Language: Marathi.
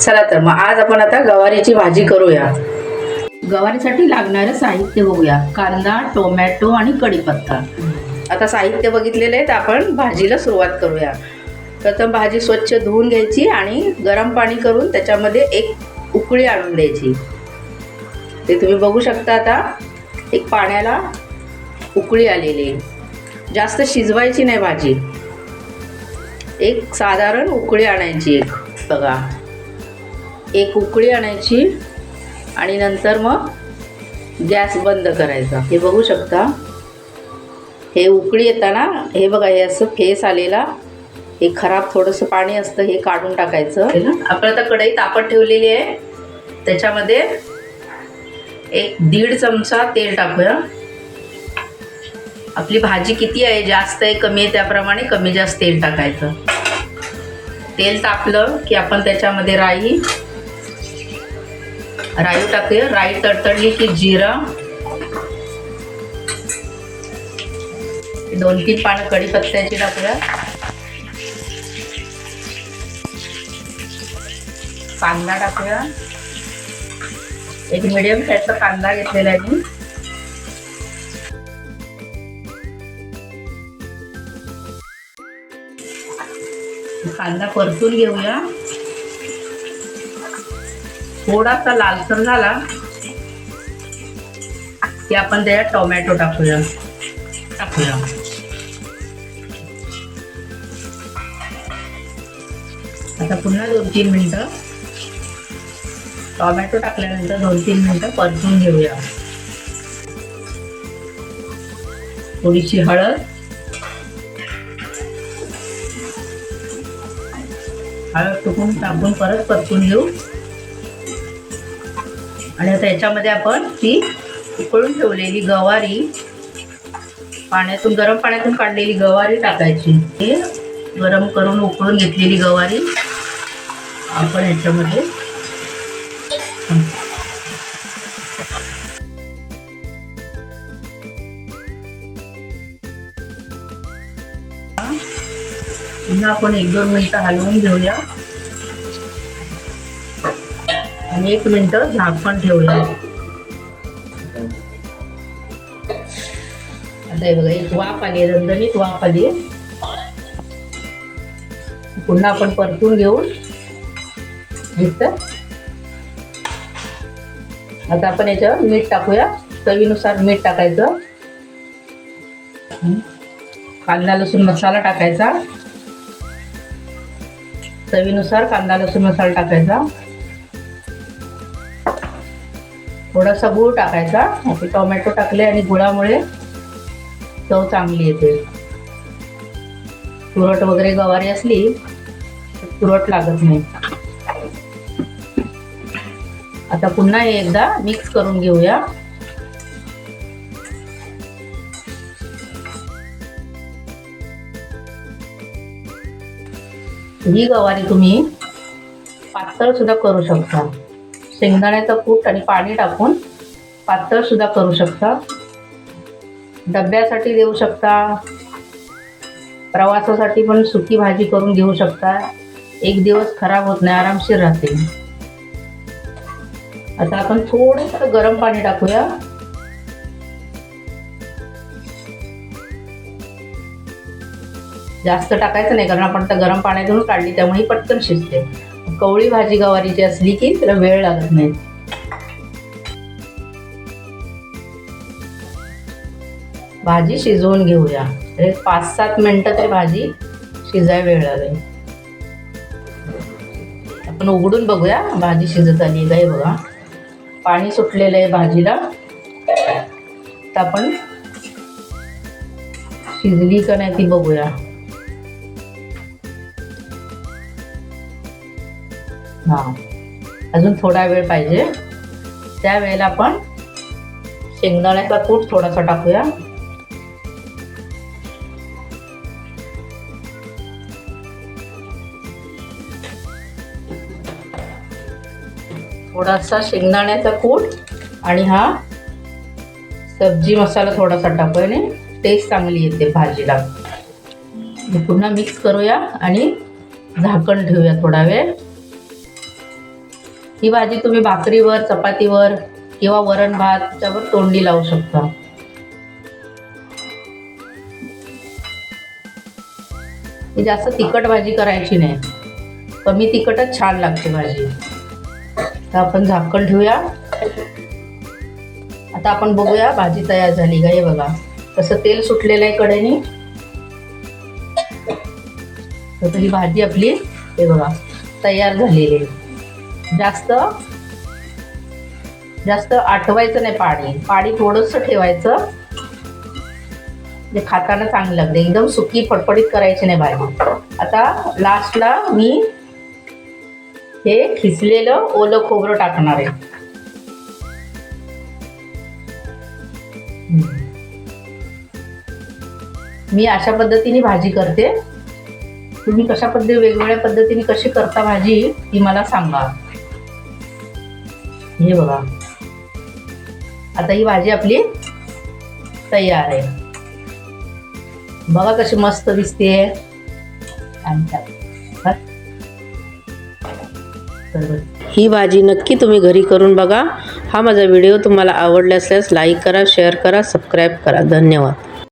चला तर मग आज आपण आता गवारीची भाजी करूया. गवारीसाठी लागणारं साहित्य बघूया. कांदा टोमॅटो आणि कढीपत्ता. आता साहित्य बघितलेलं आहे तर आपण भाजीला सुरुवात करूया. प्रथम भाजी स्वच्छ धुवून घ्यायची आणि गरम पाणी करून त्याच्यामध्ये एक उकळी आणून द्यायची. ते तुम्ही बघू शकता आता एक पाण्याला उकळी आलेली आहे. जास्त शिजवायची नाही भाजी. एक साधारण उकळी आणायची एक बघा. एक उकळी आणायची आणि नंतर मग गॅस बंद करायचा. हे बघू शकता. हे उकळी येताना हे बघा हे असं फेस आलेला हे खराब थोडंसं पाणी असतं हे काढून टाकायचं. आपण आता कढई तापत ठेवलेली आहे. त्याच्यामध्ये एक दीड चमचा तेल टाकूया. आपली भाजी किती आहे जास्त आहे कमी आहे त्याप्रमाणे कमी जास्त तेल टाकायचं. तेल तापलं की आपण त्याच्यामध्ये राई राई टाकूया राई तडतडली की जिरा. दोन तीन पानं कढीपत्त्याची टाकूया. कांदा टाकूया. एक मिडियम साईजचा कांदा घेतलेला आहे मी. कांदा परतून घेऊया. थोडासा लालसर झाला. की आपण त्याच्यात टोमॅटो टाकूया. टाकूया. आता पुन्हा दोन तीन मिनटं. टोमॅटो टाकल्यानंतर दोन तीन मिनटं परतून घेऊया. थोडीशी हळद. हळद टुकून टाकून परत परतून घेऊ. आणि आता याच्यामध्ये आपण ती उकळून ठेवलेली गवारी पाण्यातून गरम पाण्यातून काढलेली गवारी टाकायची. हे गरम करून उकळून घेतलेली गवारी आपण ह्याच्यामध्ये पुन्हा आपण एक दोन मिनिटं हलवून घेऊया. आणि एक मिनिटं झाकण ठेवूया. आता हे बघा एक वाफ आली दणदणीत वाफ आली पुन्हा आपण परतून घेऊन घेतलं. आता आपण याच्यावर मीठ टाकूया. चवीनुसार मीठ टाकायचं. कांदा लसूण मसाला टाकायचा. चवीनुसार कांदा लसूण मसाला टाकायचा. थोडासा गूळ टाकायचा. आपले टोमॅटो टाकले आणि गुळामुळे चव चांगली येते. तुरट वगैरे गवारी असली तर तुरट लागत नाही. आता पुन्हा हे एकदा मिक्स करून घेऊया. ही गवारी तुम्ही पातळ सुद्धा करू शकता. शेंगदाण्याचं कूट आणि पाणी टाकून पातळ सुद्धा करू शकता. डब्यासाठी देऊ शकता. प्रवासासाठी पण सुकी भाजी करून घेऊ शकता. एक दिवस खराब होत नाही आरामशीर राहते. आता आपण थोडंसं गरम पाणी टाकूया. जास्त टाकायचं नाही कारण आपण तर गरम पाण्यातून काढली त्यामुळे ही पटकन शिजते. कवळी भाजी गवारीची असली की त्याला वेळ लागत नाही. भाजी शिजवून घेऊया. अरे पाच सात मिनटं तरी भाजी शिजाय वेळ लागेल. आपण उघडून बघूया भाजी शिजत आली काय बघा. पाणी सुटलेलं आहे भाजीला. तर आपण शिजली का नाही ती बघूया. हां. अजून थोडा वेळ पाहिजे. त्या वेळेला आपण शेंगदाण्याचा कूट थोडासा टाकूया. थोडासा शेंगदाण्याचा कूट आणि हा सब्जी मसाला थोडासा टाकूया आणि टेस्ट चांगली येते भाजीला. पुन्हा मिक्स करूया आणि झाकण ठेवूया थोडा वेळ. ही भाजी तुम्ही भाकरीवर चपातीवर किंवा वरण भात त्यावर तोंडी लावू शकता. जास्त तिखट भाजी करायची नाही. कमी तिखटच छान लागते भाजी. तर आपण झाकण ठेवूया. आता आपण बघूया भाजी तयार झाली का? हे बघा. तसं तेल सुटलेलं आहे कडेने तर ही भाजी आपली हे बघा तयार झालेली आहे. जास्त जास्त आठवायचं नाही पाणी. पाणी थोडंसं ठेवायचं. जे खाताना चांगलं लागते एकदम सुकी फटफटीत करायची नाही बाहेर आता लास्टला मी हे खिसलेलं ओलं खोबरं टाकणार आहे. मी अशा पद्धतीने भाजी करते. तुम्ही कशा पद्धती वेगवेगळ्या पद्धतीने कशी करता भाजी ती मला सांगा. हे बघा. आता ही भाजी आपली तयार आहे. बघा कशी मस्त दिसते. ही. भाजी नक्की तुम्ही घरी करून बघा. हा माझा व्हिडिओ तुम्हाला आवडला असल्यास लाईक करा शेअर करा सबस्क्राईब करा. धन्यवाद.